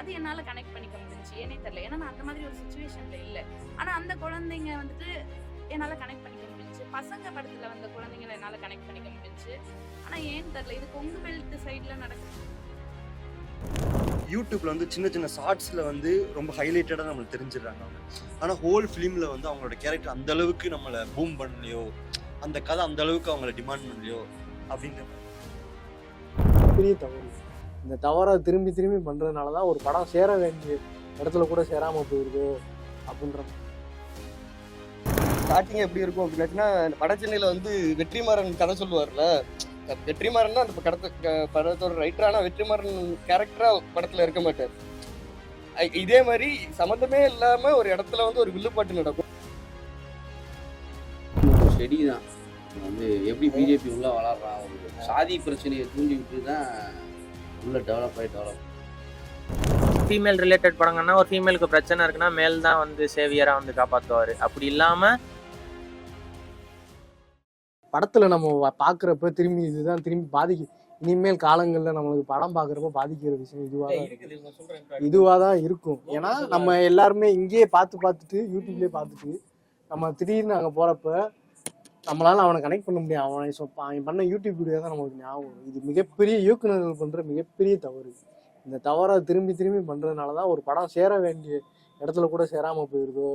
அது என்னால கனெக்ட் பண்ணிக்க முடிஞ்சுச்சு. ஏனே தெரியல. ஏன்னா நான் அந்த மாதிரி ஒரு சுச்சுவேஷன்ல இல்ல. ஆனா அந்த குழந்தைங்க வந்துட்டு என்னால கனெக்ட் பண்ணிக்க முடிஞ்சுச்சு. பசங்க படத்துல வந்த குழந்தைங்களை என்னால கனெக்ட் பண்ணிக்க முடிஞ்சுச்சு. ஆனா ஏன் தெரியல. இது கொங்கு பெல்ட் சைடுல நடக்குது. யூடியூப்ல வந்து சின்ன சின்ன ஷார்ட்ஸ்ல வந்து ரொம்ப ஹைலைட்டடா நம்மளுக்கு தெரிஞ்சிடுறாங்க அவங்க. ஆனா ஹோல் ஃபிலிம்ல வந்து அவங்களோட கேரக்டர் அந்த அளவுக்கு நம்மளை பூம் பண்ணலையோ அந்த கதை அந்த அளவுக்கு அவங்கள டிமாண்ட் பண்ணலையோ அப்படின்ற மாதிரி. பெரிய தவறு இந்த தவறை திரும்பி திரும்பி பண்றதுனால தான் ஒரு படம் சேர வேண்டிய இடத்துல கூட சேராம போயிருது அப்படின்ற ஸ்டார்டிங் எப்படி இருக்கும் அப்படின்னாச்சுன்னா வட சென்னையில வந்து வெற்றிமாறன் கதை சொல்லுவார்ல. வெற்றிமாறன் தான் அந்த படத்தை க- படத்தோட ரைட்டர் ஆனா வெற்றிமாறன் கேரக்டரா படத்துல இருக்க மாட்டார். இதே மாதிரி சம்மந்தமே இல்லாம ஒரு இடத்துல வந்து ஒரு வில்லுப்பாட்டு நடக்கும். செடி தான் வந்து எப்படி பிஜேபி உள்ள வளர்றான் ஒரு சாதி பிரச்சனையை தூண்டி விட்டு தான் உள்ள டெவலப் ஆகி டெவலப் ஃபீமேல் ரிலேட்டட் படங்கன்னா ஒரு ஃபீமேலுக்கு பிரச்சனை இருக்குன்னா மேல் தான் வந்து சேவியரா வந்து காப்பாத்துவாரு. அப்படி இல்லாம படத்துல நம்ம பார்க்கறப்ப திரும்பி இதுதான் திரும்பி பாதிக்கு இனிமேல் காலங்கள்ல நம்மளுக்கு படம் பார்க்கறப்ப பாதிக்கிற விஷயம் இதுவா தான் இருக்கும். இதுவா தான் இருக்கும். ஏன்னா நம்ம எல்லாருமே இங்கேயே பார்த்து பார்த்துட்டு யூடியூப்லயே பார்த்துட்டு நம்ம திடீர்னு அங்க போறப்ப நம்மளால அவனை கனெக்ட் பண்ண முடியும். அவனை சொ- அவன் பண்ண யூடியூப் வீடியோ தான் நமக்கு ஞாபகம். இது மிகப்பெரிய இயக்குனர்கள் பண்ற மிகப்பெரிய தவறு. இந்த தவறை திரும்பி திரும்பி பண்றதுனால தான் ஒரு படம் சேர வேண்டிய இடத்துல கூட சேராம போயிருதோ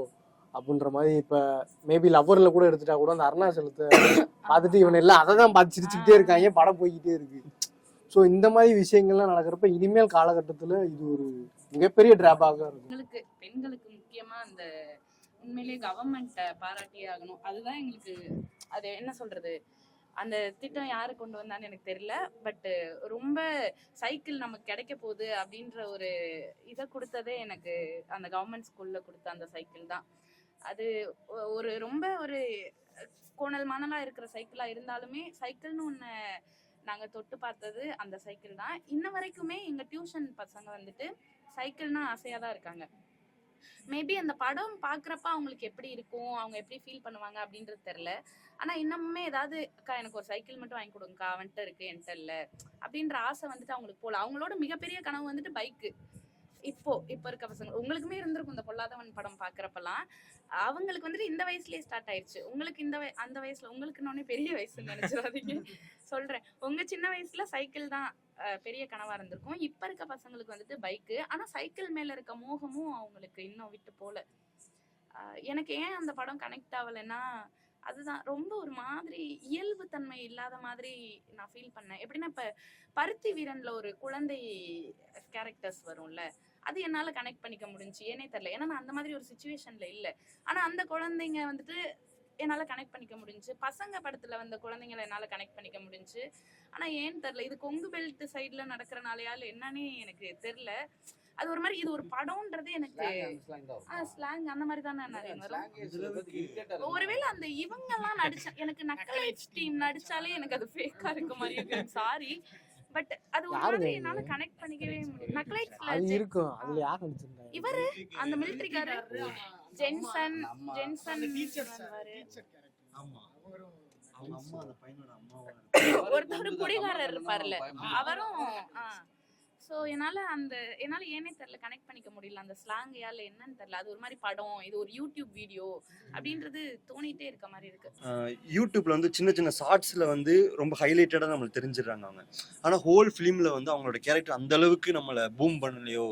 அப்படின்ற மாதிரி இப்ப மேபி லவ்வர்ல கூட எடுத்துட்டா கூட அந்த அருணாச்சலத்தை பார்த்துட்டு இவன் எல்லாம் அதை தான் பார்த்து சிரிச்சுக்கிட்டே இருக்காங்க படம் போய்கிட்டே இருக்கு. ஸோ இந்த மாதிரி விஷயங்கள்லாம் நடக்கிறப்ப இனிமேல் காலகட்டத்துல இது ஒரு மிகப்பெரிய டிராபாக இருக்கும். எங்களுக்கு பெண்களுக்கு முக்கியமா அந்த உண்மையிலேயே கவர்மெண்ட்டை பாராட்டியே ஆகணும். அதுதான் எங்களுக்கு அது என்ன சொல்றது? அந்த திட்டம் யாரு கொண்டு வந்தான்னு எனக்கு தெரியல. பட் ரொம்ப சைக்கிள் நமக்கு கிடைக்க போகுது அப்படின்ற ஒரு இதை கொடுத்ததே எனக்கு அந்த கவர்மெண்ட் ஸ்கூல்ல கொடுத்த அந்த சைக்கிள் தான். அது ஒ- ஒரு ரொம்ப ஒரு கோணல் மணலா இருக்கிற சைக்கிளா இருந்தாலுமே சைக்கிள்னு ஒன்று நாங்கள் தொட்டு பார்த்தது அந்த சைக்கிள் தான். இன்ன வரைக்குமே எங்கள் டியூஷன் பசங்க வந்துட்டு சைக்கிள்னா ஆசையாக தான் இருக்காங்க. மேபி அந்த படம் பார்க்குறப்ப அவங்களுக்கு எப்படி இருக்கும்? அவங்க எப்படி ஃபீல் பண்ணுவாங்க அப்படின்றது தெரில ஆனால் இன்னமுமே ஏதாவது அக்கா எனக்கு ஒரு சைக்கிள் மட்டும் வாங்கி கொடுங்கக்கா அவன்கிட்ட இருக்கு என்கிட்ட இல்லை. அப்படின்ற ஆசை வந்துட்டு அவங்களுக்கு போகல அவங்களோட மிகப்பெரிய கனவு வந்துட்டு பைக்கு. இப்போ இப்போ இருக்க பசங்க உங்களுக்குமே இருந்திருக்கும் இந்த பொல்லாதவன் படம் பார்க்குறப்பெல்லாம் அவங்களுக்கு வந்துட்டு இந்த வயசுலயே ஸ்டார்ட் ஆயிடுச்சு உங்களுக்கு இந்த அந்த வயசுல உங்களுக்கு இன்னொன்னே பெரிய வயசுன்னு நினைச்சிடாதீங்க. சொல்றேன். உங்க சின்ன வயசுல சைக்கிள் தான் பெரிய கனவா இருந்திருக்கும். இப்ப இருக்க பசங்களுக்கு வந்துட்டு பைக்கு. ஆனா சைக்கிள் மேல இருக்க மோகமும் அவங்களுக்கு இன்னும் விட்டு போல. எனக்கு ஏன் அந்த படம் கனெக்ட் ஆகலைன்னா அதுதான். ரொம்ப ஒரு மாதிரி இயல்பு தன்மை இல்லாத மாதிரி நான் ஃபீல் பண்ணேன். எப்படின்னா இப்ப பருத்தி வீரன்ல ஒரு குழந்தை கேரக்டர்ஸ் வரும்ல அது என்னால கனெக்ட் பண்ணிக்க முடிஞ்சு ஏனே தெரியல. ஏன்னா நான் அந்த மாதிரி ஒரு சுச்சுவேஷன்ல இல்ல. ஆனா அந்த குழந்தைங்க வந்துட்டு என்னால கனெக்ட் பண்ணிக்க முடிஞ்சு பசங்க படத்துல வந்த குழந்தைங்களை என்னால கனெக்ட் பண்ணிக்க முடிஞ்சு. ஆனா ஏன் தெரியல. இது கொங்கு பெல்ட் சைட்ல நடக்கிறனாலயா இல்ல என்னன்னே எனக்கு தெரியல. அது ஒரு மாதிரி இது ஒரு படம்ன்றது எனக்கு ஸ்லாங் அந்த மாதிரி தானே நிறைய ஒருவேளை அந்த இவங்க எல்லாம் நடிச்ச எனக்கு நக்கலைட்ஸ் டீம் நடிச்சாலே எனக்கு அது ஃபேக்கா இருக்க மாதிரி இருக்கு. சாரி பட் அது ஒரு மாதிரி? என்னால கனெக்ட் பண்ணிக்கவே முடியும் அது நக்கலைட்ஸ்ல இருக்கும். அதுல யார் நடிச்சிருந்தாங்க இவரு? அந்த மிலிட்டரிக்காரு ஜென்சன் ஜென்சன் வருவாரு. ஆமா அவங்க அம்மா அந்த பையனோட அம்மாவா ஒருத்தர் குடிகாரர் இருப்பார்ல. அவரும் ஸோ என்னால அந்த என்னால ஏனே தெரியல கனெக்ட் பண்ணிக்க முடியல. அந்த ஸ்லாங்கையால என்னன்னு தெரியல. அது ஒரு மாதிரி படம் இது ஒரு யூடியூப் வீடியோ அப்படின்றது தோணிட்டே இருக்க மாதிரி இருக்கு. யூடியூப்ல வந்து சின்ன சின்ன ஷார்ட்ஸ்ல வந்து ரொம்ப ஹைலைட்டடா நம்மளுக்கு தெரிஞ்சிடுறாங்க அவங்க. ஆனா ஹோல் ஃபிலிம்ல வந்து அவங்களோட கேரக்டர் அந்த அளவுக்கு நம்மளை பூம் பண்ணலையோ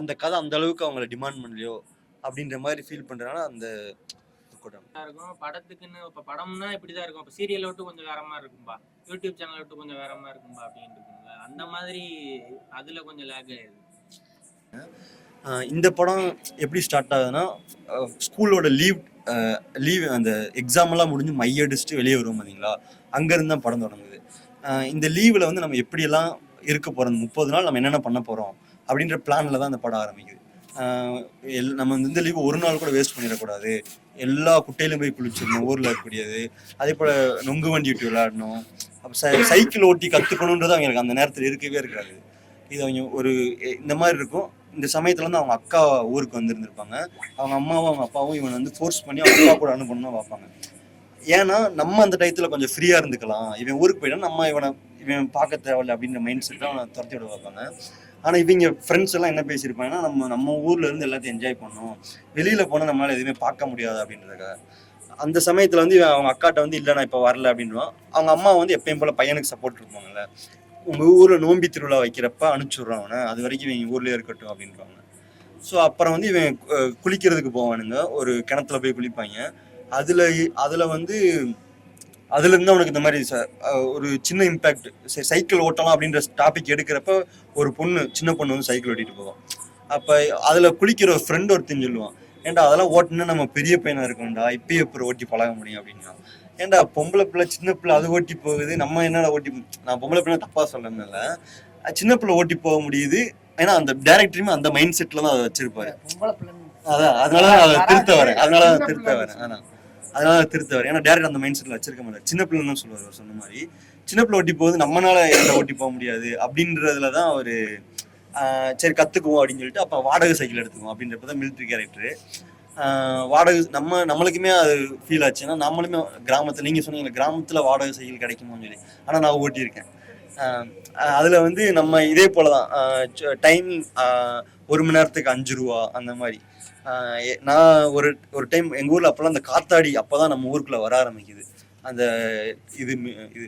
அந்த கதை அந்த அளவுக்கு அவங்கள டிமாண்ட் பண்ணலையோ அப்படின்ற மாதிரி ஃபீல் பண்றதுனால அந்த இருக்கும். படத்துக்குன்னு இப்ப படம்னா இப்படிதான் இருக்கும். இப்ப சீரியல் விட்டு கொஞ்சம் வேற மாதிரி இருக்கும்பா. யூடியூப் சேனல் விட்டு கொஞ்சம் வேற மாதிரி இருக்கும்பா அப்படின்னு இருக்கும்ல அந்த மாதிரி அதுல கொஞ்சம் லேக் ஆயிடுது இந்த படம் எப்படி ஸ்டார்ட் ஆகுதுன்னா ஸ்கூலோட லீவ் லீவ் அந்த எக்ஸாம்லாம் முடிஞ்சு மையடிச்சுட்டு வெளியே வருவோம் பார்த்தீங்களா அங்கேருந்து தான் படம் தொடங்குது. இந்த லீவில் வந்து நம்ம எப்படியெல்லாம் இருக்க போகிறோம் முப்பது நாள் நம்ம என்னென்ன பண்ண போகிறோம் அப்படின்ற பிளானில் தான் அந்த படம் ஆரம்பிக்குது. எல் நம்ம வந்து இந்த லீவு ஒரு நாள் கூட வேஸ்ட் பண்ணிடக்கூடாது. எல்லா குட்டையிலும் போய் குளிச்சிடணும் ஊரில் இருக்கக்கூடியது. அதே போல் நொங்கு வண்டி விட்டு விளையாடணும். அப்போ சைக்கிள் ஓட்டி கற்றுக்கணுன்றது அவங்களுக்கு அந்த நேரத்தில் இருக்கவே இருக்காது. இது அவங்க ஒரு இந்த மாதிரி இருக்கும். இந்த சமயத்துல வந்து அவங்க அக்கா ஊருக்கு வந்திருந்திருப்பாங்க. அவங்க அம்மாவும் அவங்க அப்பாவும் இவனை வந்து ஃபோர்ஸ் பண்ணி அவங்க அப்பா கூட அனுப்பணும்னு பார்ப்பாங்க. ஏன்னா நம்ம அந்த டயத்துல கொஞ்சம் ஃப்ரீயா இருந்துக்கலாம். இவன் ஊருக்கு போயிட்டா நம்ம இவனை இவன் பார்க்க தேவையில்ல அப்படின்ற மைண்ட் செட் அவனை துரத்தி விட பார்ப்பாங்க. ஆனா இவங்க ஃப்ரெண்ட்ஸ் எல்லாம் என்ன பேசியிருப்பாங்கன்னா நம்ம நம்ம ஊர்ல இருந்து எல்லாத்தையும் என்ஜாய் பண்ணோம் வெளியில போனா நம்மளால எதுவுமே பார்க்க முடியாது அப்படின்றதுக்காக. அந்த சமயத்துல வந்து அவங்க அக்காட்ட வந்து இல்லை நான் இப்போ வரல அப்படின்வான் அவங்க அம்மா வந்து எப்பயும் போல பையனுக்கு சப்போர்ட் இருப்பாங்கல்ல உங்க ஊர்ல நோம்பி திருவிழா வைக்கிறப்ப அனுப்பிச்சுடுறான் அவனை. அது வரைக்கும் இவன் ஊர்லயே இருக்கட்டும் அப்படின்றாங்க ஸோ அப்புறம் வந்து இவன் குளிக்கிறதுக்கு போவானுங்க. ஒரு கிணத்துல போய் குளிப்பாங்க. அதுல அதுல வந்து அதுல இருந்து அவனுக்கு இந்த மாதிரி ஒரு சின்ன இம்பாக்ட் சைக்கிள் ஓட்டலாம் அப்படின்ற டாபிக் எடுக்கிறப்ப ஒரு பொண்ணு சின்ன பொண்ணு வந்து சைக்கிள் ஓட்டிட்டு போவான். அப்போ அதில் குளிக்கிற ஃப்ரெண்ட் ஒருத்தன் சொல்லுவான். ஏன்டா அதெல்லாம் ஓட்டுனா நம்ம பெரிய பையனா இருக்கணும்டா இப்பயே அப்புறம் ஓட்டி பழக முடியும் அப்படின்னா. ஏன்டா பொம்பளை பிள்ளை சின்ன பிள்ளை அது ஓட்டி போகுது நம்ம என்னடா ஓட்டி நான் பொம்பளை பிள்ளை தப்பா சொல்லணும்ல. சின்ன பிள்ளை ஓட்டி போக முடியுது. ஏன்னா அந்த டேரக்டருமே அந்த மைண்ட் செட்ல தான் அதை வச்சிருப்பாரு. அதான் அதனால தான் அதை திருத்த வரேன் அதனால தான் திருத்த வரேன் அதான் அதனால தான் திருத்த வரேன் ஏன்னா டேரக்ட் அந்த மைண்ட் செட்ல வச்சிருக்க மாட்டார். சின்ன பிள்ளைன்னு தான் சொல்லுவார் சொன்ன மாதிரி. சின்ன பிள்ளை ஓட்டி போகுது நம்மனால என்ன ஓட்டி போக முடியாது அப்படின்றதுல தான் அவரு சரி கற்றுக்குவோம் அப்படின்னு சொல்லிட்டு அப்போ வாடகை சைக்கிள் எடுத்துக்குவோம் அப்படின்றப்ப தான் மிலிட்ரி கேரக்டரு வாடகை நம்ம நம்மளுக்குமே அது ஃபீல் ஆச்சு. ஏன்னா நம்மளுமே கிராமத்தில் நீங்கள் சொன்னீங்க கிராமத்தில் வாடகை சைக்கிள் கிடைக்குமோன்னு சொல்லி. ஆனால் நான் ஓட்டியிருக்கேன். அதில் வந்து நம்ம இதே போலதான். டைம் ஒரு மணி நேரத்துக்கு அஞ்சு ரூபா அந்த மாதிரி. நான் ஒரு ஒரு டைம் எங்கள் ஊரில் அப்போல்லாம் அந்த காத்தாடி அப்பதான் நம்ம ஊருக்குள்ளே வர ஆரம்பிக்குது. அந்த இது இது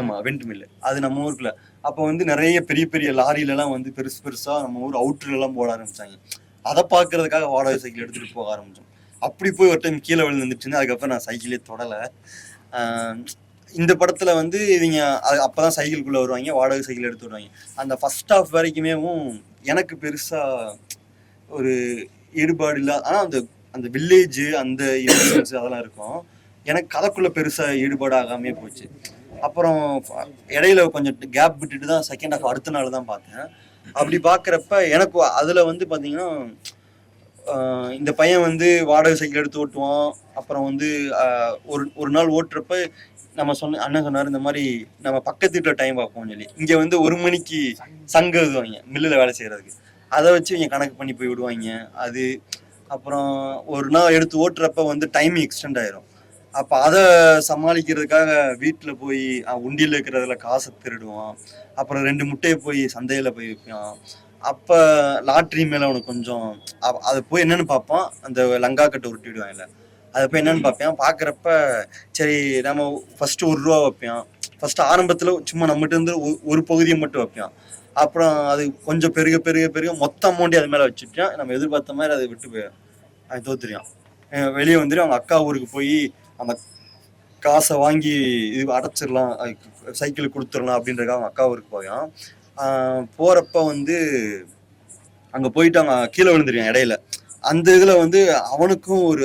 ஆமா வெண்ட் மில்லு அது நம்ம ஊருக்குள்ள. அப்போ வந்து நிறைய பெரிய பெரிய லாரியில எல்லாம் வந்து பெருசு பெருசா நம்ம ஊர் அவுட்டர்ல எல்லாம் போட ஆரம்பிச்சாங்க. அதை பார்க்கறதுக்காக வாடகை சைக்கிள் எடுத்துட்டு போக ஆரம்பிச்சோம். அப்படி போய் ஒரு டைம் கீழே விழுந்துச்சுன்னு அதுக்கப்புறம் நான் சைக்கிளே தொடலை. இந்த படத்துல வந்து இவங்க அப்பதான் சைக்கிள்குள்ள வருவாங்க வாடகை சைக்கிள் எடுத்து வருவாங்க. அந்த ஃபர்ஸ்ட் ஹாஃப் வரைக்குமேவும் எனக்கு பெருசா ஒரு ஈடுபாடு இல்லாத ஆனா அந்த அந்த வில்லேஜ் அந்த innocence அதெல்லாம் இருக்கும். எனக்கு கதைக்குள்ள பெருசா ஈடுபாடு ஆகாமே போச்சு. அப்புறம் இடையில கொஞ்சம் கேப் விட்டுட்டு தான் செகண்ட் ஹாஃப் அடுத்த நாள் தான் பார்த்தேன். அப்படி பார்க்குறப்ப எனக்கு அதில் வந்து பார்த்தீங்கன்னா இந்த பையன் வந்து வாடகை சைக்கிள் எடுத்து ஓட்டுவான். அப்புறம் வந்து ஒரு ஒரு நாள் ஓட்டுறப்ப நம்ம சொன்ன அண்ணன் சொன்னார் இந்த மாதிரி நம்ம பக்கத்து வீட்டில் டைம் பார்ப்போம்னு சொல்லி. இங்கே வந்து ஒரு மணிக்கு சங்கம் எழுதுவாங்க மில்லில் வேலை செய்கிறதுக்கு அதை வச்சு இவங்க கணக்கு பண்ணி போய் விடுவாங்க அது. அப்புறம் ஒரு நாள் எடுத்து ஓட்டுறப்ப வந்து டைம் எக்ஸ்டெண்ட் ஆயிரும். அப்போ அதை சமாளிக்கிறதுக்காக வீட்டில் போய் அஹ், உண்டியல்ல இருக்கிறதுல காசை திருடுவான். அப்புறம் ரெண்டு முட்டையை போய் சந்தையில் போய் விற்பான் அப்போ லாட்ரி மேலே அவனுக்கு கொஞ்சம் அதை போய் என்னன்னு பார்ப்பான். அந்த லங்கா கட்டை உருட்டி விடுவாங்கல்ல அதை போய் என்னன்னு பார்ப்பேன். பார்க்குறப்ப சரி நம்ம ஃபர்ஸ்ட் ஒரு ரூபா வைப்பேன். ஃபர்ஸ்ட் ஆரம்பத்தில் சும்மா நம்மகிட்ட இருந்து ஒரு- பகுதியை மட்டும் வைப்பேன். அப்புறம் அது கொஞ்சம் பெருக பெருக பெருக மொத்த அமௌண்ட்டையும் அது மேலே வச்சுட்டேன் நம்ம எதிர்பார்த்த மாதிரி அதை விட்டு போயிடும். அது தோத்துறியான் வெளியே வந்துட்டு அவங்க அக்கா ஊருக்கு போய் அந்த காசை வாங்கி இது அடைச்சிடலாம் சைக்கிள் கொடுத்துடலாம் அப்படின்றக்காக அவங்க அக்கா ஊருக்கு போயான் போகிறப்ப வந்து அங்கே போயிட்டு அவங்க கீழே விழுந்துருவான் இடையில. அந்த இதில் வந்து அவனுக்கும் ஒரு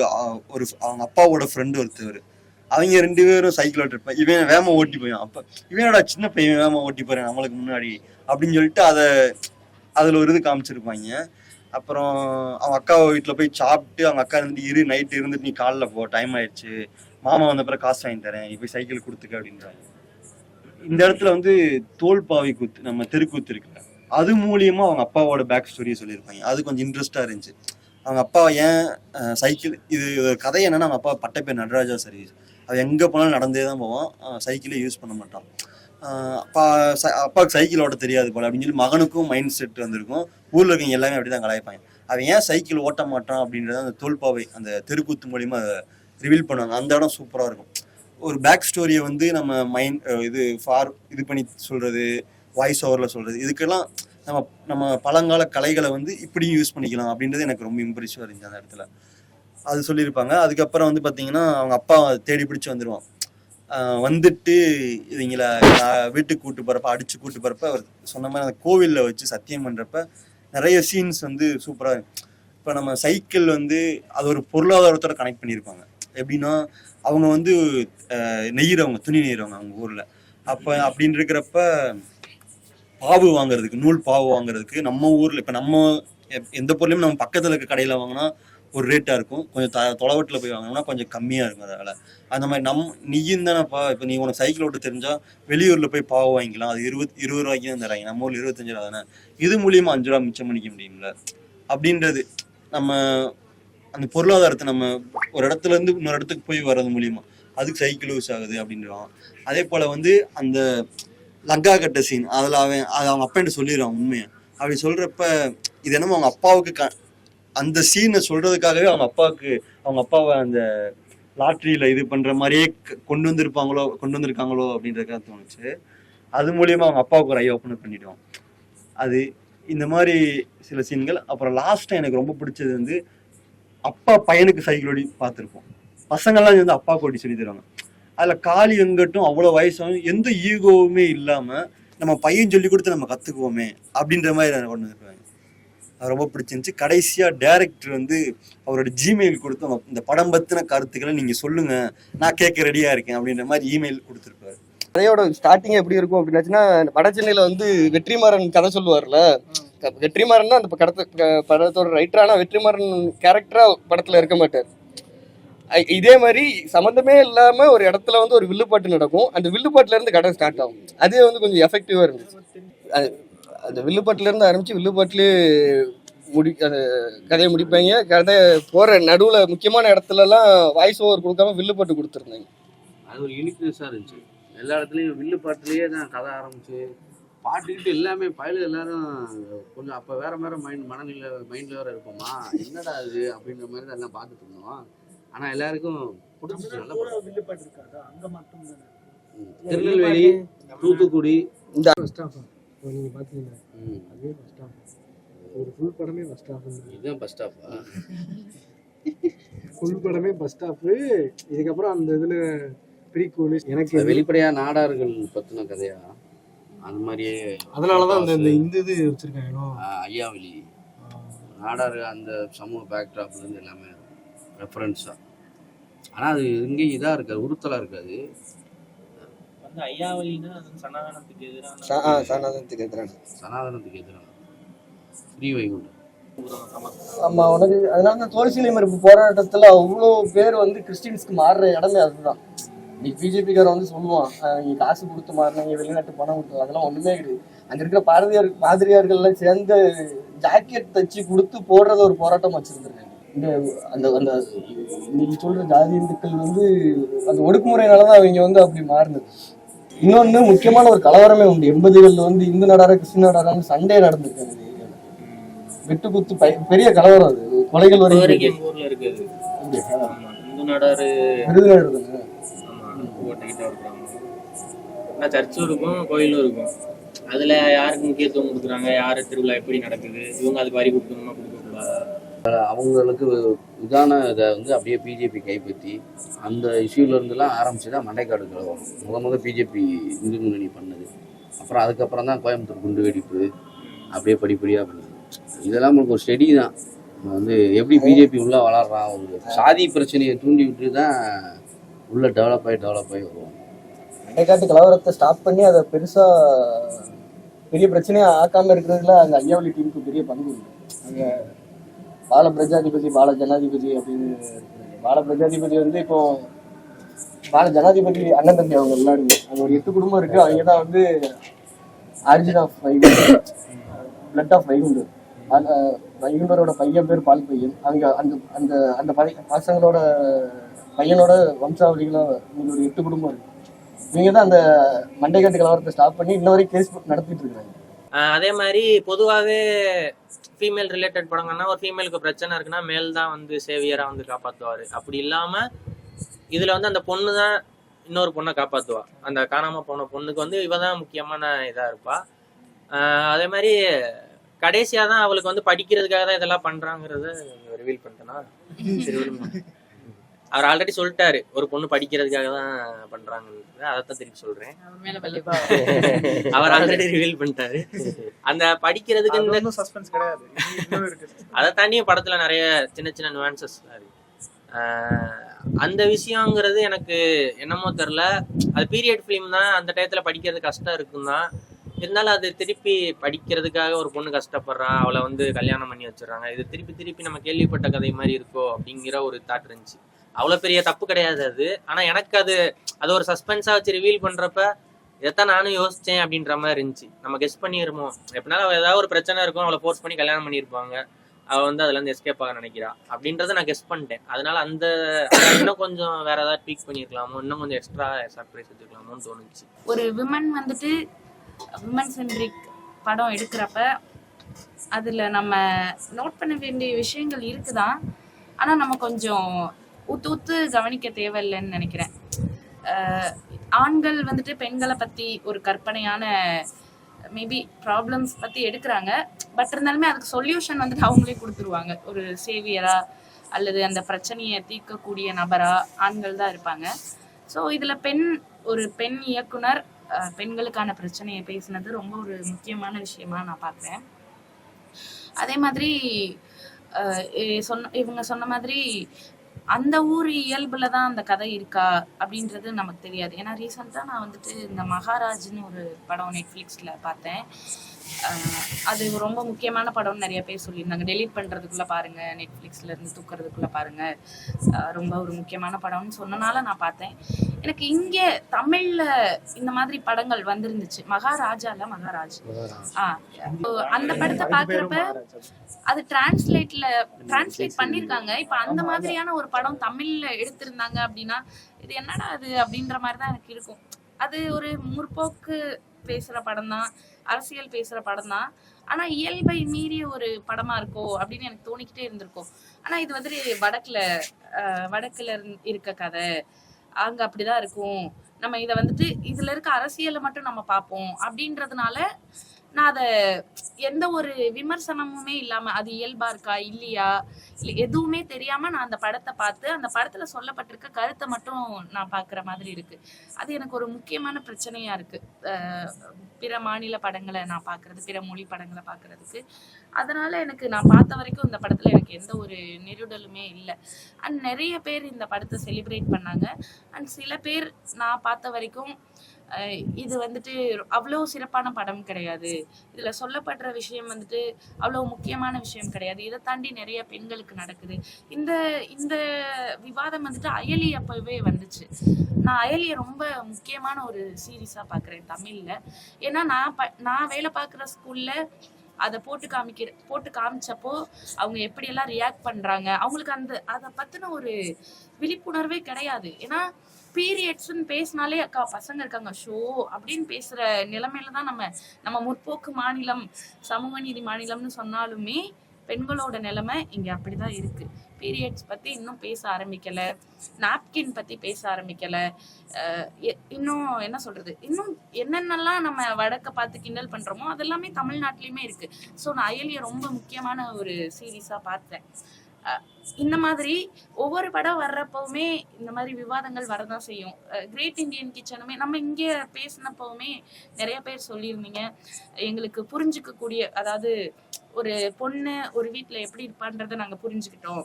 ஒரு அவங்க அப்பாவோட ஃப்ரெண்டு ஒருத்தவர். அவங்க ரெண்டு பேரும் சைக்கிள் ஓட்டிருப்பேன் இவன் வேம ஓட்டி போயான் அப்போ இவனோட சின்ன பையன் வேம ஓட்டி போறேன் நம்மளுக்கு முன்னாடி அப்படின்னு சொல்லிட்டு அதை அதில் ஒரு இது காமிச்சிருப்பாங்க. அப்புறம் அவங்க அக்கா வீட்டில் போய் சாப்பிட்டு அவங்க அக்கா இருந்து இரு நைட்டு இருந்துட்டு நீ காலைல போ டைம் ஆயிடுச்சு. மாமா வந்த பிறகு காசு வாங்கி தரேன் நீ போய் சைக்கிள் கொடுத்துக்க அப்படின்றாங்க. இந்த இடத்துல வந்து தோல் பாவை கூத்து நம்ம தெருக்கூத்து இருக்குல்ல அது மூலியமா அவங்க அப்பாவோட பேக் ஸ்டோரியை சொல்லியிருப்பாங்க. அது கொஞ்சம் இன்ட்ரெஸ்டாக இருந்துச்சு. அவங்க அப்பா ஏன் சைக்கிள் இது கதை என்னன்னா அவங்க அப்பா பட்டப்பேர் நடராஜா சர்வீஸ் அது எங்கே போனாலும் நடந்தே தான் போவான். சைக்கிளே யூஸ் பண்ண மாட்டான். அப்பா அப்பாவுக்கு சைக்கிள் ஓட்ட தெரியாது போல அப்படின்னு சொல்லி மகனுக்கும் மைண்ட் செட் வந்திருக்கும். ஊரில் இருக்கவங்க எல்லாமே அப்படிதான் கலாய்ப்பாங்க. அவன் ஏன் சைக்கிள் ஓட்ட மாட்டான் அப்படின்றத அந்த தோல்பாவை அந்த தெருக்கூத்து மூலியமா ரிவீல் பண்ணுவாங்க. அந்த இடம் சூப்பராக இருக்கும். ஒரு பேக் ஸ்டோரியை வந்து நம்ம மைண்ட் இது ஃபார் இது பண்ணி சொல்கிறது வாய்ஸ் ஓவரில் சொல்கிறது இதுக்கெல்லாம் நம்ம நம்ம பழங்கால கலைகளை வந்து இப்படியும் யூஸ் பண்ணிக்கலாம் அப்படின்றது எனக்கு ரொம்ப இம்ப்ரெசிவாக இருந்துச்சு அந்த இடத்துல. அது சொல்லியிருப்பாங்க. அதுக்கப்புறம் வந்து பார்த்தீங்கன்னா அவங்க அப்பா தேடி பிடிச்சி வந்துடுவான் வந்துட்டு இவங்கள வீட்டுக்கு கூட்டு போகிறப்ப அடிச்சு கூட்டு போகிறப்ப அவர் சொன்ன மாதிரி அந்த கோவில்ல வச்சு சத்தியம் பண்ணுறப்ப நிறைய சீன்ஸ் வந்து சூப்பராக இருக்கும் இப்போ நம்ம சைக்கிள் வந்து அது ஒரு பொருளாதாரத்தோட கனெக்ட் பண்ணியிருப்பாங்க. எப்படின்னா அவங்க வந்து நெய்கிறவங்க துணி நெய்யறவங்க அவங்க ஊரில். அப்போ அப்படின்னு இருக்கிறப்ப பாவு வாங்குறதுக்கு நூல் பாவு வாங்குறதுக்கு நம்ம ஊர்ல இப்ப நம்ம எப்- எந்த பொருளையும் நம்ம பக்கத்துல இருக்க கடையில வாங்கினா ஒரு ரேட்டா இருக்கும். கொஞ்சம் த- தொலைவட்டில் போய் வாங்கினோம்னா கொஞ்சம் கம்மியா இருக்கும் அதனால. அந்த மாதிரி நம் நீயும் தானேப்பா இப்போ நீ உனக்கு சைக்கிள் ஓட்டு தெரிஞ்சா வெளியூர்ல போய் பாவம் வாங்கிக்கலாம். அது இருபது இருபது ரூபாய்க்கு தான் தராங்க நம்ம ஊரில் இருபத்தஞ்சு ரூபா தானே. இது மூலியமா அஞ்சு ரூபா மிச்சம் பண்ணிக்க முடியும்ல. அப்படின்றது நம்ம அந்த பொருளாதாரத்தை நம்ம ஒரு இடத்துல இருந்து இன்னொரு இடத்துக்கு போய் வர்றது மூலியமா. அதுக்கு சைக்கிள் யூஸ் ஆகுது அப்படின்றான் அதே போல வந்து அந்த லங்கா கட்ட சீன் அதில் அவன் அது அவங்க அப்பான்ட்டு சொல்லிடுவான் உண்மையை. அப்படி சொல்கிறப்ப இது என்னமோ அவங்க அப்பாவுக்கு க அந்த சீனை சொல்கிறதுக்காகவே அவங்க அப்பாவுக்கு அவங்க அப்பாவை அந்த லாட்ரியில் இது பண்ணுற மாதிரியே கொண்டு வந்திருப்பாங்களோ கொண்டு வந்திருக்காங்களோ அப்படின்றதுக்காக தோணுச்சு. அது மூலியமா அவங்க அப்பாவுக்கு ஒரு ஐ ஓப்பன் பண்ணிடுவோம் அது இந்த மாதிரி சில சீன்கள் அப்புறம் லாஸ்ட்டாக எனக்கு ரொம்ப பிடிச்சது வந்து அப்பா பையனுக்கு சைக்கிள் ஓடி பார்த்துருப்போம். பசங்கள்லாம் வந்து அப்பாவுக்கு ஓடி சொல்லி தருவாங்க. அதில் காளி வெங்கட்டும் அவ்வளோ வயசாகும். எந்த ஈகோவுமே இல்லாமல் நம்ம பையன் சொல்லி கொடுத்து நம்ம கற்றுக்குவோமே அப்படின்ற மாதிரி கொண்டு வந்துருப்பாங்க அது ரொம்ப பிடிச்சிருந்துச்சு. கடைசியாக டேரக்டர் வந்து அவரோட ஜிமெயில் கொடுத்து இந்த படம் பற்றின கருத்துக்களை நீங்கள் சொல்லுங்கள் நான் கேட்க ரெடியாக இருக்கேன் அப்படின்ற மாதிரி இமெயில் கொடுத்துருப்பாரு. கதையோட ஸ்டார்டிங் எப்படி இருக்கும் அப்படின்னாச்சுன்னா வட சென்னையில வந்து வெற்றிமாறன் கதை சொல்லுவார்ல? வெற்றிமாறன் தான் அந்த படத்து க- படத்தோட ரைட்டரான வெற்றிமாறன் கேரக்டரா படத்துல இருக்க மாட்டார். இதே மாதிரி சம்மந்தமே இல்லாம ஒரு இடத்துல வந்து ஒரு வில்லுப்பாட்டு நடக்கும். அந்த வில்லுப்பாட்டுல இருந்து கதை ஸ்டார்ட் ஆகும். அதே வந்து கொஞ்சம் எஃபெக்டிவா இருந்துச்சு. அது- அந்த வில்லுப்பாட்டுல இருந்து ஆரம்பிச்சு வில்லுப்பாட்டுலயே முடி அந்த கதையை முடிப்பாங்க. கதை போற நடுவுல முக்கியமான இடத்துல எல்லாம் வாய்ஸ் ஓவர் கொடுக்காம வில்லுப்பாட்டு கொடுத்துருந்தாங்க. அது ஒரு யூனிக்னஸாக இருந்துச்சு. எல்லா இடத்துலையும் வில்லு பாட்டுலேயே தான் கதை ஆரம்பிச்சு பாட்டுக்கிட்டு எல்லாமே பயலு எல்லாரும் கொஞ்சம் அப்போ வேற வேற மைண்ட் மனநிலை மைண்டில் வேற இருப்போமா என்னடா அது அப்படின்ற மாதிரி தான் எல்லாம் பார்த்துட்டு இருந்தோம். ஆனால் எல்லாருக்கும் பிடிச்சிச்சு நல்லா. திருநெல்வேலி தூத்துக்குடி. ஃபர்ஸ்ட் ஆஃப் நீங்க பாத்தீங்கன்னா ம். அதுவே ஃபர்ஸ்ட் ஆஃப் ஒரு ஃபுல் படமே ஃபர்ஸ்ட் ஆஃப் இதுதான் பஸ் ஸ்டாப்பா ஃபுல் படமே ஃபர்ஸ்ட் ஆஃப் இதுக்கப்புறம் அந்த இதுல ப்ரீக்வல் எனக்கு அது வெளிப்படையா நாடார்கள் பத்தின கதையா? அந்த மாதிரியே அதனாலதான் அந்த இந்த இந்த இது வச்சிருக்காங்க ஆஹ், ஐயாவளி. நாடார் அந்த சமூக பேக்ட்ராப்ல இருந்து எல்லாமே ரெஃபரன்ஸா ஆனா அது இங்கேயும் இதா இருக்காது உறுத்தலா இருக்காது. வந்து ஐயாவளின்னா அது சனாதனத்துக்கு எதிரான சனாதனத்துக்கு எதிரான. சனாதனத்துக்கு எதிரான. ஸ்ரீ வைகுண்டம். ஆமா உனக்கு அதனால தான் தோல்சிலை மறுப்பு போராட்டத்துல அவ்வளோ பேர் வந்து கிறிஸ்டின்ஸ்க்கு மாறுற இடமே அதுதான். இன்னைக்கு பிஜேபிக்காரன் வந்து சொல்லுவான் நீங்க காசு கொடுத்து மாறினாங்க வெளிநாட்டு பணம் கொடுத்து அதெல்லாம் ஒண்ணுமே கிடையாது. அங்க இருக்கிற பாரதியார் பாதிரியார்கள்லாம் சேர்ந்து ஜாக்கெட் தச்சு கொடுத்து போடுறத ஒரு போராட்டம் வச்சிருந்திருக்காங்க. இந்த அந்த அந்த இன்னைக்கு சொல்ற ஜாதி இந்துக்கள் வந்து அந்த ஒடுக்குமுறையினாலதான் அவங்க வந்து அப்படி மாறினது. இன்னொன்னு முக்கியமான ஒரு கலவரமே உண்டு. எண்பதுகள்ல வந்து இந்து நாடாரா கிறிஸ்டின் நாடாரான்னு சண்டே நடந்திருக்கு அந்த ஏரியால. வெட்டு குத்து பெரிய கலவரம் அது. கொலைகள் வரைக்கும் ஊர்ல இருக்குது. இந்து நாடாரு விருதுநகர் தானே? ஆனால் சர்ச்சும் இருக்கும் கோயிலும் இருக்கும். அதுல யாருக்கு முக்கியத்துவம் கொடுக்குறாங்க? யாரு திருவிழா எப்படி நடக்குது? இவங்க அதுக்கு வரி கொடுக்கணுமா கொடுக்கக்கூடாதா? அவங்களுக்கு இதான இதை வந்து அப்படியே பிஜேபி கைப்பற்றி அந்த இஷ்யூலேருந்துலாம் ஆரம்பித்து தான் மண்டைக்காடு கழகம் முத முத பிஜேபி இந்து முன்னணி பண்ணது. அப்புறம் அதுக்கப்புறம் தான் கோயம்புத்தூர் குண்டு வெடிப்பு அப்படியே படிப்படியாக பண்ணுது. இதெல்லாம் உங்களுக்கு ஒரு ஸ்டெடி தான். நம்ம வந்து எப்படி பிஜேபி உள்ளே வளர்றான் ஒரு சாதி பிரச்சனையை தூண்டி விட்டு தான் உள்ளே டெவலப் ஆகி டெவலப் ஆகி வருவோம் மண்டைக்காட்டு கலவரத்தை ஸ்டாப் பண்ணி அதை பெருசாக பெரிய பிரச்சனையாக ஆக்காமல் இருக்கிறதுல அந்த ஐயாவளி டீமுக்கு பெரிய பங்கு உண்டு. அங்கே பால பிரஜாதிபதி பால ஜனாதிபதி அப்படின்னு பால பிரஜாதிபதி வந்து இப்போ பால ஜனாதிபதி அண்ணன் தம்பி அவங்க எல்லாருமே. அங்க ஒரு எட்டு குடும்பம் இருக்கு. அவங்க தான் வந்து origin of Vaikundar blood of Vaikundar அந்த வைகுண்டரோட பையன் பேர் பால் பையன். அவங்க அந்த அந்த அந்த பை பசங்களோட பையனோட வம்சாவளிகளா இங்க ஒரு எட்டு குடும்பம் இருக்கு. இவங்க தான் அந்த மண்டைக்காட்டு கலவரத்தை ஸ்டாப் பண்ணி இன்ன வரைக்கும் கேஸ் நடத்திட்டு இருக்காங்க. அதே மாதிரி பொதுவாகவே ஃபீமேல் ரிலேட்டட் படங்கள்னா ஒரு ஃபீமேலுக்கு பிரச்சனை இருக்குன்னா மேல் தான் வந்து சேவியரா வந்து காப்பாற்றுவார் அப்படி இல்லாம இதுல வந்து அந்த பொண்ணு தான் இன்னொரு பொண்ணை காப்பாற்றுவா அந்த காணாம போன பொண்ணுக்கு வந்து இவ தான் முக்கியமான இதா இருப்பா. அதே மாதிரி கடைசியா தான் அவளுக்கு வந்து படிக்கிறதுக்காக தான் இதெல்லாம் பண்றாங்கிறத ரிவீல் பண்ணிட்டேன்னா சரி அவர் ஆல்ரெடி சொல்லிட்டாரு. ஒரு பொண்ணு படிக்கிறதுக்காக தான் பண்றாங்கிறது அதைத்தான் திருப்பி சொல்றேன். அவர் ஆல்ரெடி ரிவீல் பண்ணிட்டாரு. அந்த படிக்கிறதுக்கு இந்த சஸ்பென்ஸ் கிடையாது. இன்னும் இருக்கு அதை தாண்டியும் படத்துல நிறைய சின்ன சின்ன எல்லாம் இருக்கு. அந்த விஷயங்கிறது எனக்கு என்னமோ தெரில அது பீரியட் ஃபிலிம் தான். அந்த டயத்துல படிக்கிறது கஷ்டம் இருக்கும் தான் இருந்தாலும் அது திருப்பி படிக்கிறதுக்காக ஒரு பொண்ணு கஷ்டப்படுறா அவளை வந்து கல்யாணம் பண்ணி வச்சிடுறாங்க. இது திருப்பி திருப்பி நம்ம கேள்விப்பட்ட கதை மாதிரி இருக்கோ அப்படிங்கிற ஒரு தாட் இருந்துச்சு. அவ்வளோ பெரிய தப்பு கிடையாது அது. ஆனால் எனக்கு அது அது ஒரு சஸ்பென்ஸாக வச்சு ரிவீல் பண்ணுறப்ப இதைத்தான் நானும் யோசித்தேன் அப்படின்ற மாதிரி இருந்துச்சு. நம்ம கெஸ் பண்ணிடுமோ எப்படினாலும் அவள் ஏதாவது ஒரு பிரச்சனை இருக்கும் அவளை ஃபோர்ஸ் பண்ணி கல்யாணம் பண்ணியிருப்பாங்க. அவள் வந்து அதில் எஸ்கேப் ஆக நினைக்கிறா. அப்படின்றத நான் கெஸ் பண்ணிட்டேன். அதனால அந்த இன்னும் கொஞ்சம் வேற ஏதாவது ட்வீக் பண்ணியிருக்கலாமோ? இன்னும் கொஞ்சம் எக்ஸ்ட்ரா சர்ப்ரைஸ் எடுத்துக்கலாமோன்னு தோணுச்சு. ஒரு விமன் வந்துட்டு விமன் சென்ட்ரிக் படம் எடுக்கிறப்ப அதில் நம்ம நோட் பண்ண வேண்டிய விஷயங்கள் இருக்குதான். ஆனால் நம்ம கொஞ்சம் உத்து ஊத்து கவனிக்க தேவையில்லைன்னு நினைக்கிறேன். ஆண்கள் வந்துட்டு பெண்களை பற்றி ஒரு கற்பனையான மேபி ப்ராப்ளம்ஸ் பற்றி எடுக்கிறாங்க. பட் இருந்தாலுமே அதுக்கு சொல்யூஷன் வந்துட்டு அவங்களே கொடுத்துருவாங்க. ஒரு சேவியரா அல்லது அந்த பிரச்சனையை தீர்க்கக்கூடிய நபரா ஆண்கள் தான் இருப்பாங்க. ஸோ இதில் பெண் ஒரு பெண் இயக்குனர் பெண்களுக்கான பிரச்சனையை பேசினது ரொம்ப ஒரு முக்கியமான விஷயமா நான் பார்க்குறேன். அதே மாதிரி சொன்ன இவங்க சொன்ன மாதிரி அந்த ஊர் இயல்புல தான் அந்த கதை இருக்கா அப்படின்றது நமக்கு தெரியாது. ஏன்னா ரீசெண்டாக நான் வந்துட்டு இந்த மகாராஜ்னு ஒரு படம் நெட்ஃப்ளிக்ஸில் பார்த்தேன். அது ரொம்ப முக்கியமான படம்னு நிறைய பேர் சொல்லியிருந்தாங்க. டெலீட் பண்ணுறதுக்குள்ளே பாருங்க நெட்ஃப்ளிக்ஸ்ல இருந்து தூக்குறதுக்குள்ளே பாருங்க. ரொம்ப ஒரு முக்கியமான படம்னு சொன்னனால நான் பார்த்தேன். எனக்கு இங்கே தமிழில் இந்த மாதிரி படங்கள் வந்திருந்துச்சு. மகாராஜால மகாராஜ். ஆ அந்த படத்தை பார்க்குறப்ப அது டிரான்ஸ்லேட்ல டிரான்ஸ்லேட் பண்ணிருக்காங்க இப்ப அந்த மாதிரியான ஒரு படம் தமிழ்ல எடுத்திருந்தாங்க அப்படின்னா இது என்னடா அது அப்படின்ற மாதிரி தான் எனக்கு இருக்கும். அது ஒரு முற்போக்கு பேசுற படம் தான் அரசியல் பேசுற படம் தான் ஆனா இயல்பை மீறிய ஒரு படமா இருக்கோ அப்படின்னு எனக்கு தோணிக்கிட்டே இருந்திருக்கும். ஆனா இது வந்துட்டு வடக்குல வடக்குல இருக்க கதை. அங்க அப்படிதான் இருக்கும். நம்ம இதை வந்துட்டு இதுல இருக்க அரசியலை மட்டும் நம்ம பார்ப்போம் அப்படின்றதுனால நான் அதை எந்த ஒரு விமர்சனமுமே இல்லாம அது இயல்பா இருக்கா இல்லையா? இல்லை எதுவுமே தெரியாம நான் அந்த படத்தை பார்த்து அந்த படத்துல சொல்லப்பட்டிருக்க கருத்தை மட்டும் நான் பார்க்குற மாதிரி இருக்கு. அது எனக்கு ஒரு முக்கியமான பிரச்சனையா இருக்கு. பிற மாநில படங்களை நான் பாக்குறது பிற மொழி படங்களை பாக்குறதுக்கு அதனால எனக்கு நான் பார்த்த வரைக்கும் இந்த படத்துல எனக்கு எந்த ஒரு நெருடலுமே இல்லை. அண்ட் நிறைய பேர் இந்த படத்தை செலிப்ரேட் பண்ணாங்க. அண்ட் சில பேர் நான் பார்த்த வரைக்கும் இது வந்துட்டு அவ்வளோ சிறப்பான படம் கிடையாது. இதில் சொல்லப்படுற விஷயம் வந்துட்டு அவ்வளோ முக்கியமான விஷயம் கிடையாது. இதை தாண்டி நிறைய பெண்களுக்கு நடக்குது. இந்த இந்த விவாதம் வந்துட்டு அயலி அப்பவே வந்துச்சு. நான் அயலியை ரொம்ப முக்கியமான ஒரு சீரீஸாக பார்க்குறேன் தமிழில். ஏன்னா நான் ப நான் வேலை பார்க்குற ஸ்கூலில் அதை போட்டு காமிக்கிற போட்டு காமிச்சப்போ அவங்க எப்படியெல்லாம் ரியாக்ட் பண்ணுறாங்க அவங்களுக்கு அந்த அதை பற்றின ஒரு விழிப்புணர்வே கிடையாது. ஏன்னா பீரியட்ஸ்ன்னு பேசினாலே அக்கா பசங்க இருக்காங்க ஷோ அப்படின்னு பேசுற நிலைமையில தான் நம்ம நம்ம முற்போக்கு மாநிலம் சமூக நீதி மாநிலம்னு சொன்னாலுமே பெண்களோட நிலைமை இங்க அப்படிதான் இருக்கு. பீரியட்ஸ் பத்தி இன்னும் பேச ஆரம்பிக்கல. நாப்கின் பத்தி பேச ஆரம்பிக்கல. எ- இன்னும் என்ன சொல்றது? இன்னும் என்னென்னலாம் நம்ம வடக்க பார்த்து கிண்டல் பண்றோமோ அதெல்லாமே தமிழ்நாட்டிலயுமே இருக்கு. ஸோ நான் அயலியை ரொம்ப முக்கியமான ஒரு சீரீஸா பார்த்தேன். இந்த மாதிரி ஒவ்வொரு படம் வர்றப்பவுமே இந்த மாதிரி விவாதங்கள் வரதான் செய்யும். கிரேட் இந்தியன் கிச்சனுமே நம்ம இங்கே பேசினப்பவுமே நிறைய பேர் சொல்லியிருந்தீங்க. எங்களுக்கு புரிஞ்சுக்கக்கூடிய அதாவது ஒரு பொண்ணு ஒரு வீட்டில் எப்படி இருப்பான்றதை நாங்கள் புரிஞ்சுக்கிட்டோம்.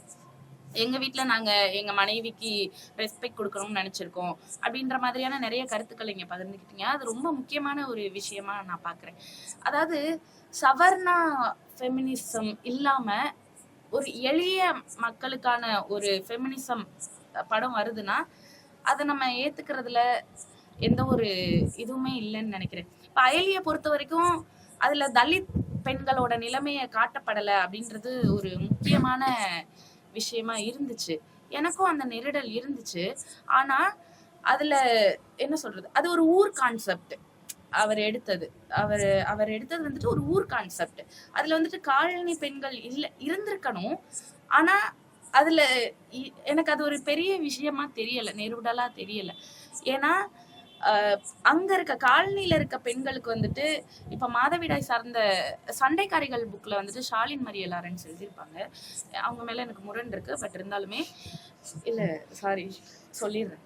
எங்கள் வீட்டில் நாங்கள் எங்கள் மனைவிக்கு ரெஸ்பெக்ட் கொடுக்கணும்னு நினைச்சிருக்கோம். அப்படின்ற மாதிரியான நிறைய கருத்துக்களை இங்கே பகிர்ந்துக்கிட்டீங்க. அது ரொம்ப முக்கியமான ஒரு விஷயமா நான் பார்க்குறேன். அதாவது சவர்ணா ஃபெமினிசம் இல்லாமல் ஒரு எளிய மக்களுக்கான ஒரு ஃபெமினிசம் படம் வருதுன்னா அதை நம்ம ஏத்துக்கிறதுல எந்த ஒரு இதுவுமே இல்லைன்னு நினைக்கிறேன். இப்போ அயலியை பொறுத்த வரைக்கும் அதுல தலித் பெண்களோட நிலைமையை காட்டப்படலை அப்படின்றது ஒரு முக்கியமான விஷயமா இருந்துச்சு. எனக்கும் அந்த நெருடல் இருந்துச்சு. ஆனா அதுல என்ன சொல்றது? அது ஒரு ஊர் கான்செப்ட் அவர் எடுத்தது. அவர் அவர் எடுத்தது வந்துட்டு ஒரு ஊர் கான்செப்ட் அதுல வந்துட்டு காலனி பெண்கள் இல்ல இருந்திருக்கணும். ஆனா அதுல இ- எனக்கு அது ஒரு பெரிய விஷயமா தெரியல. நெருடலா தெரியல. ஏன்னா அங்க இருக்க காலனியில இருக்க பெண்களுக்கு வந்துட்டு இப்ப மாதவிடாய் சார்ந்த சண்டைக்காரிகள் புக்ல வந்துட்டு ஷாலின் மரியலாரன்ஸ் எழுதியிருப்பாங்க அவங்க மேல எனக்கு முரண் இருக்கு. பட் இருந்தாலுமே இல்ல சாரி சொல்லிடுறேன்.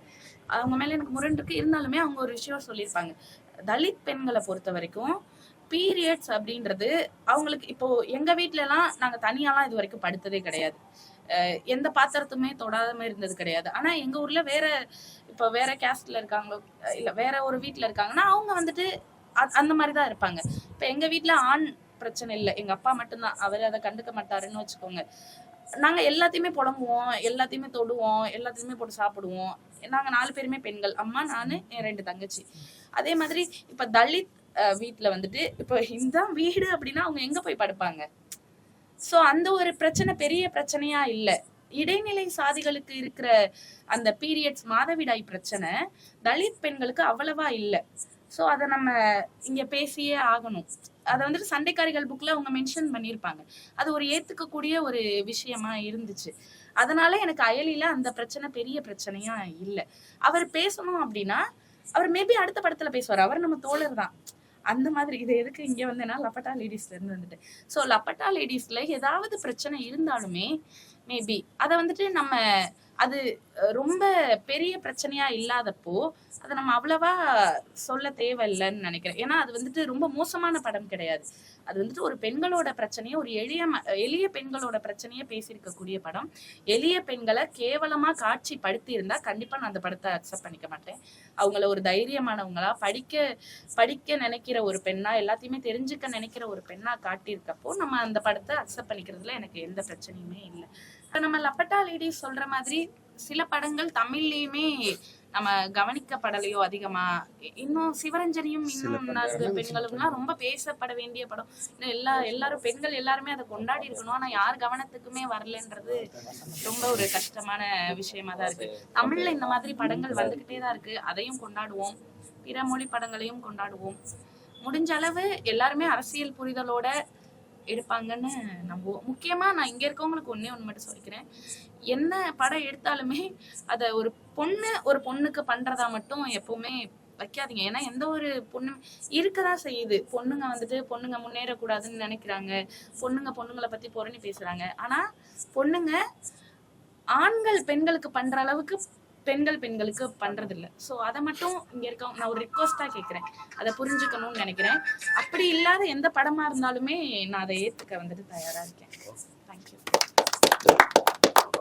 அவங்க மேல எனக்கு முரண் இருக்கு. இருந்தாலுமே அவங்க ஒரு விஷயம் சொல்லியிருப்பாங்க. தலித் பெண்களை பொறுத்த வரைக்கும் பீரியட்ஸ் அப்படின்றது அவங்களுக்கு இப்போ எங்க வீட்ல எல்லாம் நாங்க தனியாலாம் இது வரைக்கும் படுத்ததே கிடையாது. எந்த பாத்திரத்துமே மாதிரி இருந்தது கிடையாது. ஆனா எங்க ஊர்ல வேற இப்போ வேற கேஸ்ட்ல இருக்காங்களோ இல்ல வேற ஒரு வீட்ல இருக்காங்கன்னா அவங்க வந்துட்டு அ- அந்த மாதிரி தான் இருப்பாங்க. இப்போ எங்க வீட்ல ஆண் பிரச்சனை இல்லை. எங்க அப்பா மட்டும்தான். அவர் அதை கண்டுக்க மாட்டாருன்னு வச்சுக்கோங்க. நாங்க எல்லாத்தையுமே புலம்புவோம். எல்லாத்தையுமே தொடுவோம். எல்லாத்தையுமே போட்டு சாப்பிடுவோம். நாங்க நாலு பேருமே பெண்கள். அம்மா நானு என் ரெண்டு தங்கச்சி. அதே மாதிரி இப்ப தலித் வீட்டில் வந்துட்டு இப்போ இந்த வீடு அப்படின்னா அவங்க எங்க போய் படுப்பாங்க? சோ அந்த ஒரு பிரச்சனை பெரிய பிரச்சனையா இல்ல. இடைநிலை சாதிகளுக்கு இருக்கிற அந்த பீரியட்ஸ் மாதவிடாய் பிரச்சனை தலித் பெண்களுக்கு அவ்வளவா இல்ல. ஸோ அதை நம்ம இங்க பேசியே ஆகணும். அதை வந்துட்டு சண்டைக்காரிகள் புக்ல அவங்க மென்ஷன் பண்ணியிருப்பாங்க. அது ஒரு ஏத்துக்கக்கூடிய ஒரு விஷயமா இருந்துச்சு. அதனால எனக்கு அயலில அந்த பிரச்சனை பெரிய பிரச்சனையா இல்லை. அவர் பேசணும் அப்படின்னா அவர் மேபி அடுத்த படத்துல பேசுவார். அவர் நம்ம தோழர் தான் அந்த மாதிரி இது எதுக்கு இங்க வந்தேன்னா லப்பட்டா லேடிஸ்ல இருந்து வந்துட்டு. ஸோ லப்பட்டா லேடிஸ்ல ஏதாவது பிரச்சனை இருந்தாலுமே மேபி அதை வந்துட்டு நம்ம அது ரொம்ப பெரிய பிரச்சனையா இல்லாதப்போ அதை நம்ம அவ்வளவா சொல்ல தேவையில்லைன்னு நினைக்கிறேன். ஏன்னா அது வந்துட்டு ரொம்ப மோசமான படம் கிடையாது. அது வந்துட்டு ஒரு பெண்களோட பிரச்சனையை ஒரு எளிய ம- எளிய பெண்களோட பிரச்சனையை பேசியிருக்கக்கூடிய படம். எளிய பெண்களை கேவலமா காட்சி படுத்தி இருந்தா கண்டிப்பா நான் அந்த படத்தை அக்செப்ட் பண்ணிக்க மாட்டேன். அவங்கள ஒரு தைரியமானவங்களா படிக்க படிக்க நினைக்கிற ஒரு பெண்ணா எல்லாத்தையுமே தெரிஞ்சுக்க நினைக்கிற ஒரு பெண்ணா காட்டியிருக்கப்போ நம்ம அந்த படத்தை அக்செப்ட் பண்ணிக்கிறதுல எனக்கு எந்த பிரச்சனையுமே இல்லை. இப்ப நம்ம லப்பட்டா லேடிஸ் சொல்ற மாதிரி சில படங்கள் தமிழ்லயுமே நம்ம கவனிக்கப்படலையோ அதிகமா. இன்னும் சிவரஞ்சனியும் இன்னும் பெண்களும்லாம் ரொம்ப பேசப்பட வேண்டிய படம். எல்லா எல்லாரும் பெண்கள் எல்லாருமே அதை கொண்டாடி இருக்கணும். ஆனா யார் கவனத்துக்குமே வரலன்றது ரொம்ப ஒரு கஷ்டமான விஷயமா தான் இருக்கு. தமிழ்ல இந்த மாதிரி படங்கள் வந்துகிட்டே தான் இருக்கு. அதையும் கொண்டாடுவோம். பிற மொழி படங்களையும் கொண்டாடுவோம். முடிஞ்ச அளவு எல்லாருமே அரசியல் புரிதலோட எடுப்பாங்கன்னு நம்புவோம். முக்கியமா நான் இங்க இருக்கவங்களுக்கு ஒன்றே ஒண்ணு மட்டும் சொல்லிக்கிறேன். என்ன படம் எடுத்தாலுமே அத ஒரு பொண்ணு ஒரு பொண்ணுக்கு பண்றதா மட்டும் எப்பவுமே வைக்காதீங்க. ஏன்னா எந்த ஒரு பொண்ணு இருக்கதான் செய்யுது. பொண்ணுங்க வந்துட்டு பொண்ணுங்க முன்னேறக்கூடாதுன்னு நினைக்கிறாங்க. பொண்ணுங்க பொண்ணுங்களை பத்தி பொறணி பேசுறாங்க. ஆனா பொண்ணுங்க ஆண்கள் பெண்களுக்கு பண்ற அளவுக்கு பெண்கள் பெண்களுக்கு பண்றது இல்ல சோ அதை மட்டும் இங்க இருக்க நான் ஒரு ரிக்வஸ்டா கேக்குறேன் அதை புரிஞ்சுக்கணும்னு நினைக்கிறேன். அப்படி இல்லாத எந்த படமா இருந்தாலுமே நான் அதை ஏத்துக்க வந்துட்டு தயாரா இருக்கேன். தேங்க்யூ